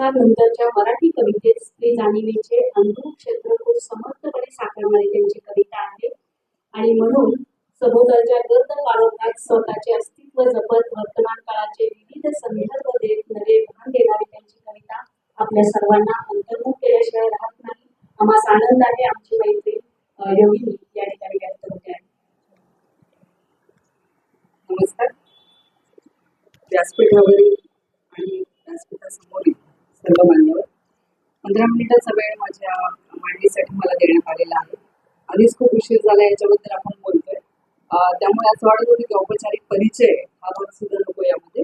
त्यानंतरच्या मराठी कवितेत स्त्री जाणीवेचे अनुभव क्षेत्र खूप समर्थपणे साकारणारी त्यांची कविता आहे. आणि म्हणून सभोवतालच्या गर्द काळोखात स्वतःचे अस्तित्व जपत वर्तमान काळाचे विविध संदर्भ देत नवे भान देणारी त्यांची कविता आपल्या सर्वांना अंतर्मुख केल्याशिवाय राहत नाही. आम्हास आनंद आहे आमची मैत्री. योगिनी या ठिकाणी व्यक्त होते. आहे नमस्कार व्यासपीठावरील आणि व्यासपीठासमोरील सर्व मान्यवर पंधरा मिनिटाचा वेळ माझ्या मांडणीसाठी मला देण्यात आलेला आहे. आधीच खूप उशीर झाला याच्याबद्दल आपण बोलतोय. त्यामुळे असं वाटत होतं की औपचारिक परिचय हा भाग सुद्धा नको यामध्ये.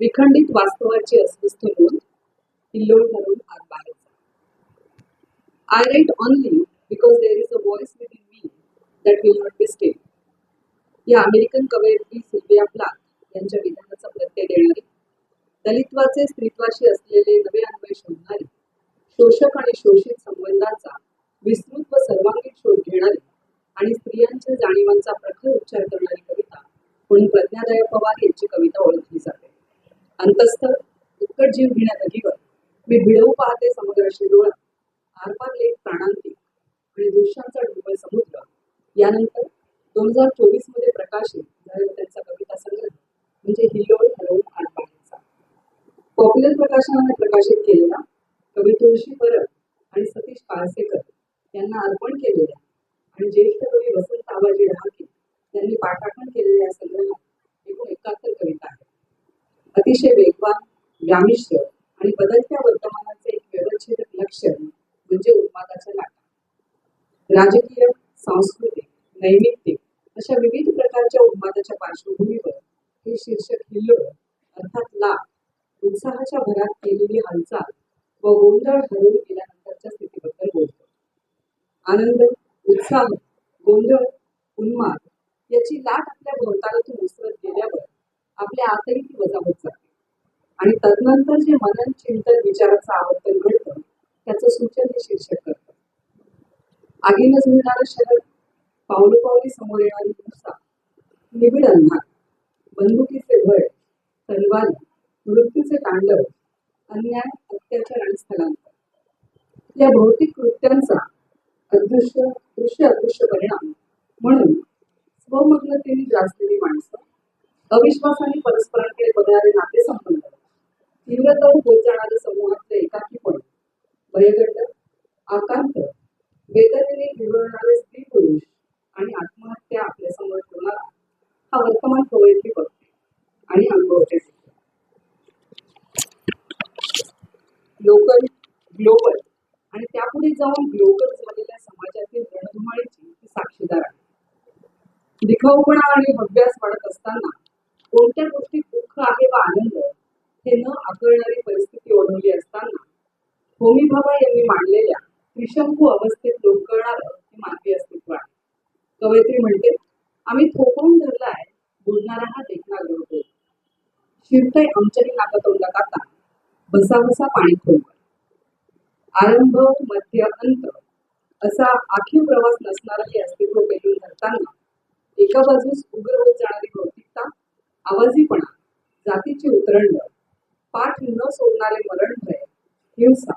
विखंडित वास्तवाची अस्वस्थ नोंद हिल्लोळ घालून आत बाहेरचा. I only because there is a voice voice in me that will not be stay या अमेरिकन कवयित्री सिल्विया प्लाथ यांच्या विधानाचा प्रत्यय देणारी दलित्वाचे स्त्रीत्वाशी असलेले नवे अन्वय शोधणारी शोषक आणि शोषित संबंधांचा विस्तृत व सर्वांगीण शोध घेणारी आणि स्त्रियांच्या जाणीवांचा प्रखर उच्चार करणारी कविता म्हणून प्रज्ञादय पवार यांची कविता ओळखली जाते. अंतस्थ उत्कट जीव घेण्या नदीवर मी भिडवू पाहते समग्र डोळा आरपार लेख प्राणांतिक आणि दृश्यांचा ढोबळ समुद्र. यानंतर दोन हजार चोवीसमध्ये प्रकाशित झालेला त्यांचा कविता संग्रह म्हणजे हिल्लोळ हलवून आत पॉप्युलर प्रकाशनाने प्रकाशित केलेला कवी तुळशी परब आणि सतीश पारसेकर यांना अर्पण केलेल्या आणि ज्येष्ठ कवी वसंत आबाजी डहाके यांनी पाठांकन केलेल्या या संग्रहात एकूण एकाहत्तर कविता आहेत. अतिशय वेगवान व्यामिश्र आणि बदलत्या वर्तमानाचे एक व्यवच्छेदक लक्षण म्हणजे उन्मादाच्या लाटा. राजकीय सांस्कृतिक नैमित्तिक अशा विविध प्रकारच्या उन्मादाच्या पार्श्वभूमीवर हे शीर्षक हिल्लोळ अर्थात लाख उत्साहाच्या भरात केलेली हालचाल व गोंधळ हरवून गेल्यानंतरच्या स्थितीबद्दल बोलतो. आनंद उत्साह गोंधळ उन्माद याची लाट आपल्या भोवतालातून उसरत गेल्यावर आपल्या आतही ती वजावत जाते. आणि तदनंतर जे मनन चिंतन विचाराचं आवर्तन घडतं त्याचं सूचन हे शीर्षक करतं. आगीनं जुळणारं शहर पावलोपावली समोर येणारी हिंसा निबिड अंधार बंदुकीचे भय तलवारी मृत्यूचे तांडव अन्याय अत्याचार आणि स्थलांतर. या भौतिक कृत्यांचा अदृश्य दृश्य अदृश्य परिणाम म्हणून स्वमग्नतेने ग्रासलेली माणसं अविश्वासाने परस्परांकडे बघणारे नाते संबंध तीव्रतर होत जाणारे समूहातले एकाकीपण भयगंड आकांत वेदनेने विवळणारे स्त्री पुरुष आणि आत्महत्या आपल्यासमोर ठेवणारा हा वर्तमान कवयित्री बघते आणि अनुभवते. लोकल ग्लोबल आणि त्यापुढे जाऊन ग्लोबल झालेल्या समाजातील रणधुमाळीची ती साक्षीदार आहे. दिखाऊपणा आणि हव्यास वाढत असताना कोणत्या गोष्टीत दुःख आहे व आनंद हे न आकळणारी परिस्थिती ओढवली असताना होमी भाभा यांनी मांडलेल्या त्रिशंकू अवस्थेत लोकळणारं हे मानवी अस्तित्व आहे. कवयित्री म्हणते आम्ही थोपवून धरलाय बोलणारा हा देखणा गळतो शिरतय आमच्याही नाकातोंडात आता. भसाभसा पाणी खोलवर आरंभ मध्य अंत. असा आखीव प्रवास नसणारा हे अस्तित्व पेलून धरताना एका बाजूस उग्र होत जाणारी भौतिकता आवाजीपणा जातीची उतरंड पाठ न सोडणारे मरण भय हिंसा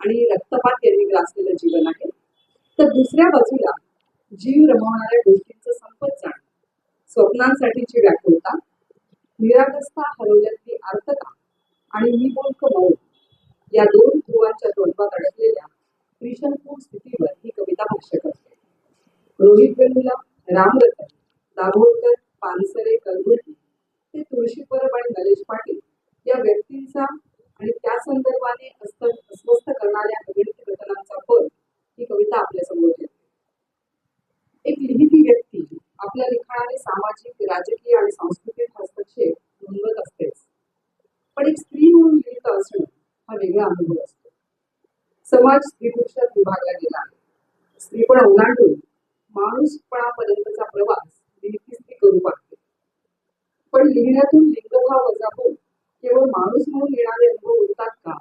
आणि रक्तपात यांनी ग्रासलेलं जीवन आहे. तर दुसऱ्या बाजूला जीव रमवणाऱ्या गोष्टींचं संपत जाण स्वप्नांसाठीची व्याकुळता निरागस्ता हरवल्यातली आर्तता आणि निबोलक मौन या दोन ध्रुवांच्या द्वंद्वात अडकलेल्या त्रिशंकू स्थितीवर ही कविता भाष्य करते. रोहित वेमुला रामरतन दाभोळकर पानसरे कलबुर्गी ते तुळशी परब आणि गणेश पाटील या व्यक्तींचा आणि त्या संदर्भाने अस्वस्थ करणाऱ्या अगणित घटनांचा पद ही कविता आपल्यासमोर येते. एक लिहिती व्यक्ती आपल्या लिखाणाने सामाजिक राजकीय आणि सांस्कृतिक हस्तक्षेप नोंदवत असतेच. पण एक स्त्री म्हणून लिहित असणं हा वेगळा अनुभव असतो. समाज स्त्री पुरुषात विभागला गेला आहे. स्त्री पण ओलांडून माणूसपणापर्यंतचा प्रवास लिहिती स्त्री करू पाहते पण लिहिण्यातून लिंगभाव वजा होऊन केवळ माणूस म्हणून येणारे अनुभव उरतात का?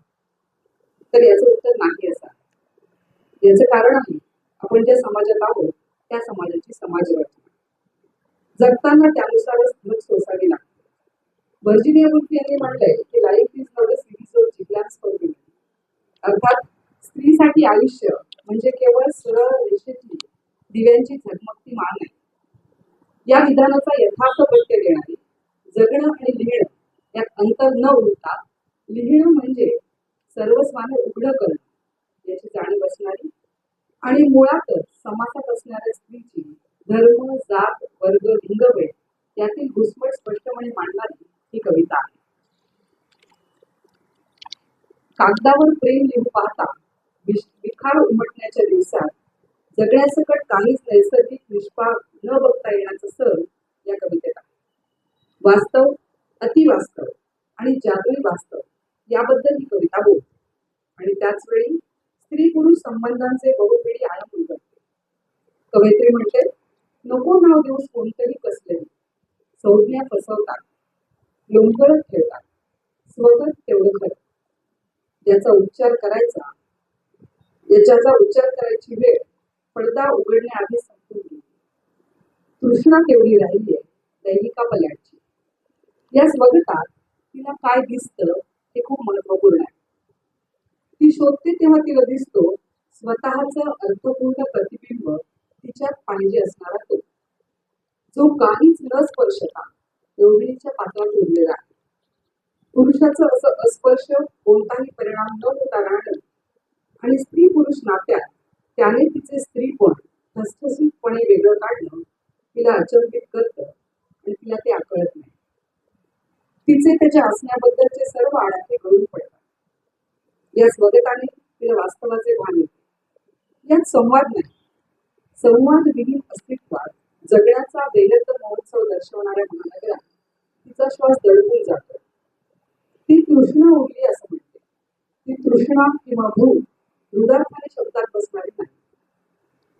तर याचं उत्तर नाही असं याचं कारण आहे आपण ज्या समाजात आहोत त्या समाजाची समाज रचना जगताना त्यानुसारच धग सोसावी लागते. व्हर्जिनिया वुल्फ यांनी म्हणलंय की लाईफ इज नॉट अ अर्थात स्त्रीसाठी आयुष्य म्हणजे केवळ सरळ रेषेतली दिव्यांची झगमगती मान आहे या विधानाचा यथार्थ प्रत्यय देणारी जगणं आणि लिहिणं यात अंतर न उरता लिहिणं म्हणजे सर्वस्वाने उघडं करणं याची जाणीव असणारी आणि मुळातच समाजात असणाऱ्या स्त्रीची धर्म जात वर्ग लिंगभेद यातील घुसमट स्पष्टपणे मांडणारी कविता आहे. कागदावर प्रेम लिहू पाहता विखार उमटण्याच्या दिवसात जगण्यासकट काहीच नैसर्गिक निष्पाप न बघता येण्याचा सर या कवितेत आहे. वास्तव अतिवास्तव आणि जादुई वास्तव याबद्दल ही कविता बोलते. आणि त्याच वेळी स्त्री पुरुष संबंधांचे बहुपिढी आयाम उलगडते. कवयित्री म्हणजे नको नाव दिवस कोणतरी कसले संज्ञा फसवतात. लोंबकळत ठेवतात स्वगत तेवढं खरं. याचा उच्चार करायचा. याच्याचा उच्चार करायची वेळ पडदा उघडण्याआधी संपून गेली. तृष्णा तेवढी राहिली दैनिका पल्याची. या स्वगतात तिला काय दिसतं हे खूप महत्त्वपूर्ण आहे. ती शोधते तेव्हा तिला दिसतो स्वतःचा अर्थपूर्ण प्रतिबिंब तिच्यात पाहिजे असणारा तो. जो काहीच न स्पर्शता एवढीच्या पात्रात जोडलेला आहे पुरुषाचं असं अस्पर्श कोणताही परिणाम न होता राहणं आणि स्त्री पुरुष नात्यात त्याने तिचे स्त्रीपण ठसठसीतपणे वेगळं काढणं तिला अचंबित करतं आणि तिला ते आकळत नाही. तिचे त्याच्या असण्याबद्दलचे सर्व आडाखे गळून पडतात. या स्वगताने तिला वास्तवाचे भान येते. यात संवाद नाही. संवाद विहीन अस्तित्वात जगण्याचा बेलत महोत्सव दर्शवणाऱ्या महानगरात तिचा श्वास दडपून जातो. ती तृष्णा उरली असं म्हणते. ती तृष्णा किंवा भूक रुदार्थाने शब्दात बसणारी नाही.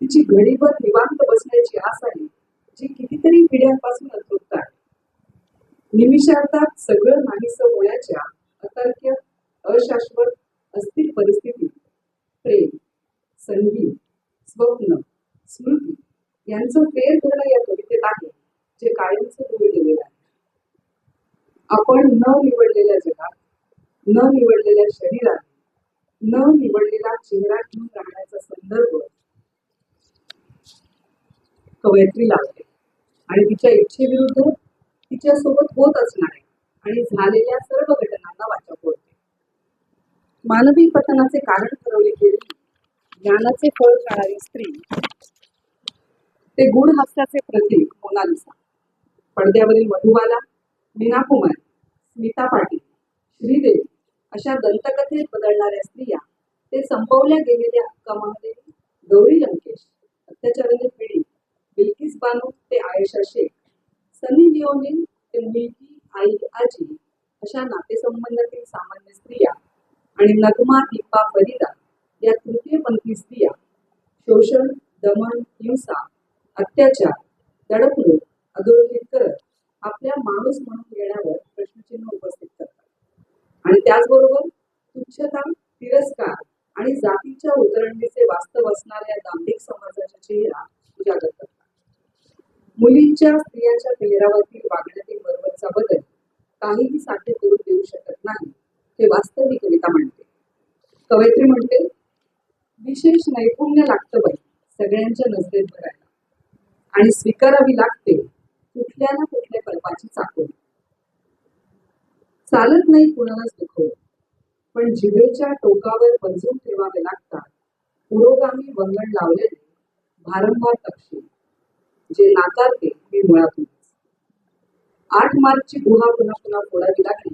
तिची घडीभर निवांत बसण्याची आस आहे जी कितीतरी पिढ्यांपासून अतृप्त आहे. निमिषार्थात सगळं नाहीस होण्याच्या अतर्क्य अशाश्वत अस्थिर परिस्थितीत प्रेम संगीत स्वप्न स्मृती यांचं फेर करणं या कवितेत आहे जे कायमचं दूर गेलेलं आहे. आपण न निवडलेल्या जगात न निवडलेल्या शरीरात न निवडलेला चेहरा घेऊन राहण्याचा संदर्भ कवयित्री लावते. आणि तिच्या इच्छेविरुद्ध तिच्यासोबत होत असणारे आणि झालेल्या सर्व घटनांना वाचा होते मानवी पतनाचे कारण ठरवले गेले. ज्ञानाचे फळ खाणारी स्त्री ते गुढ हास्याचे प्रतीक मोनालिसा. पडद्यावरील मधुबाला मीना कुमार स्मिता पाटील श्रीदेवी अशा दंतकथेत बदलणाऱ्या स्त्रिया ते संपवल्या गेलेल्या हक्कामादेवी गौरी लंकेश अत्याचाराने पिढी बिल्किस बानो ते आयशा शेख सनी लिओनिन ते मुलगी आई आजी अशा नातेसंबंधातील सामान्य स्त्रिया आणि नगमा दीपा फरीदा या तृतीयपंथी स्त्रिया शोषण दमन हिंसा अत्याचार दडपणूक अधोरेखित करत आपल्या माणूस म्हणून येण्यावर प्रश्नचिन्ह उपस्थित करतात. आणि त्याचबरोबर तुच्छता तिरस्कार आणि जातीच्या उतरंडीचे वास्तव असणाऱ्या दांभिक समाजाचा चेहरा उजागर करतात. मुलींच्या स्त्रियांच्या पेहरावातील वागण्यातील बरोबरचा बदल काहीही साध्य करून देऊ शकत नाही हे वास्तव ही कविता म्हणते. कवयित्री म्हणते विशेष नैपुण्य लागतं बाई सगळ्यांच्या नजरेत भरायला. आणि स्वीकारावी लागते कुठल्या ना कुठल्या कल्पाची चाकून. चालत नाही कुणालाच दुखव पण जिभेच्या टोकावर बंजून ठेवावे लागतात. पुरोगामी वंगण लावलेले भारंभार तपशील जे नाकारते मी मुळातून आठ मार्चची गुहा पुन्हा पुन्हा फोडावी लागली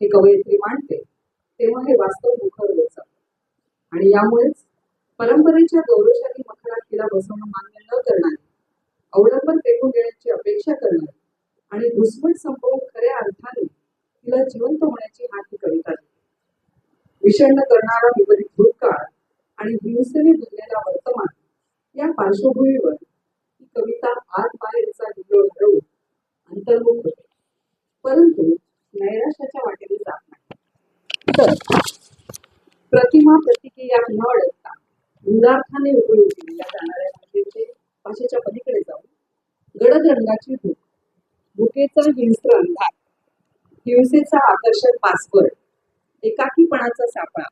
हे कवयित्री मांडते तेव्हा हे वास्तव मुखर होत आणि यामुळेच परंपरेच्या गौरवशाली मखरात तिला बसवणं मान्य न करणारी अवलंबन फेकून देण्याची अपेक्षा करणार आणि घुसमट संपवून खऱ्या अर्थाने तिला जिवंत होण्याची हात ही कविता विषण करणारा विपरीत भूतकाळ आणि हिंसेने भरलेला वर्तमान या पार्श्वभूमीवर ही कविता आत बाहेरचा हिल्लोळ घडवून अंतर्मुख होते. परंतु नैराश्याच्या वाटेने जात नाही. तर प्रतिमा प्रतिक्रिया न अडकता उदार्थाने उपयोग केल्या जाणाऱ्या भाषेचे भाषेच्या पलीकडे जाऊन गडद भूक. भूकेचा हिंस्र अंधार. हिंसेचा आकर्षक पासवर्ड. एकाकीपणाचा सापळा.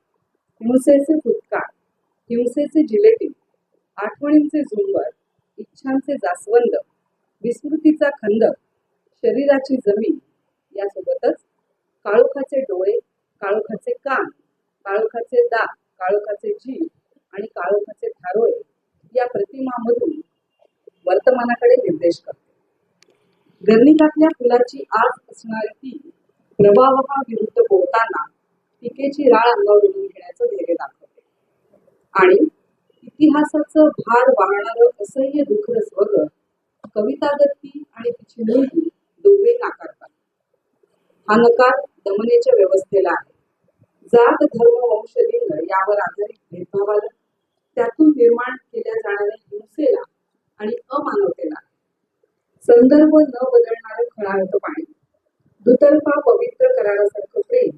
हिंसेचे फुटकार. हिंसेचे जिलेटिन आठवणींचे झुंबर. इच्छांचे जास्वंद. विस्मृतीचा खंदक शरीराची जमीन. यासोबतच काळोखाचे डोळे काळोखाचे कान काळोखाचे दात काळोखाचे जीव आणि काळोखाचे थारोळे या प्रतिमामधून वर्तमानाकडे निर्देश करते. गर्णिकातल्या फुलाची आज असणारी ती प्रवाहाविरुद्ध बोलताना टीकेची राळ अंगावर ओढून घेण्याचं धैर्य दाखवते. आणि इतिहासाचं भार वाहणारं असह्य दुःखद स्वर्ग कविता दत्ती आणि तिची मुलगी दोघे नाकारतात. हा नकार दमनेच्या व्यवस्थेला आहे. जात धर्म वंश लिंग यावर आधारित भेदभावाला त्यातून निर्माण केल्या जाणाऱ्या हिंसेला आणि अमानवतेला गंधर्व न बदलणारं खळाळतं पाणी. दुतर्फा पवित्र करारासारखं प्रेम.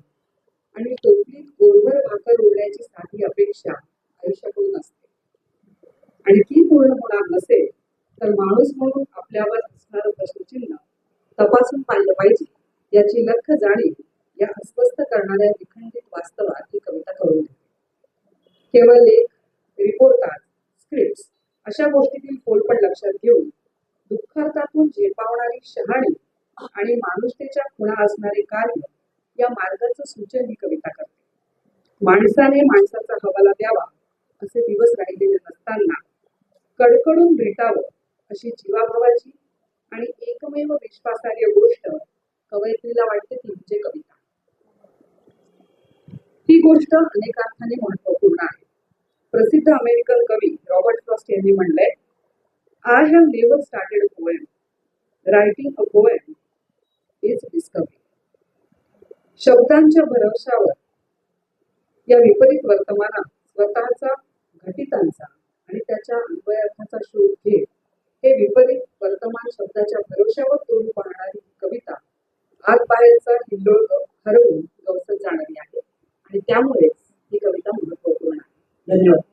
आणि टोपलीत गोलभर भाकर उडण्याची साधी अपेक्षा आयुष्याकडून असते. आणि ती पूर्ण होणार नसेल तर माणूस म्हणून आपल्यावर असणारं प्रश्नचिन्ह तपासून पाहिलं पाहिजे याची लख जाणीव या अस्वस्थ करणाऱ्या विखंडित वास्तवात ही कविता करून देते. केवळ लेख रिपोर्टात स्क्रिप्ट अशा गोष्टीतील फोलपण लक्षात घेऊन दुःखार्थातून झेपावणारी शहाणी आणि माणुसतेच्या खुणा असणारे कार्य या मार्गाचं सूचन ही कविता करते. माणसाने माणसाचा हवाला द्यावा असे दिवस राहिलेले नसताना कडकडून भेटावं अशी जीवाभावाची आणि एकमेव विश्वासार्ह गोष्ट कवयित्रीला वाटते ती म्हणजे कविता. ही गोष्ट अनेक अर्थाने महत्त्वपूर्ण आहे. प्रसिद्ध अमेरिकन कवी रॉबर्ट फ्रॉस्ट यांनी म्हणलंय I have never started a poem. Writing a poem is discovery. शब्दांच्या भरवशावर या विपरीत वर्तमानात स्वतःचा घटितांचा आणि त्याच्या अन्वयार्थाचा शोध घेत हे विपरीत वर्तमान शब्दाच्या भरवशावर तोडून पाहणारी कविता आत बाहेरचा हिल्लोळ हरवून गवसत जाणारी आहे आणि त्यामुळेच ही कविता महत्त्वपूर्ण आहे धन्यवाद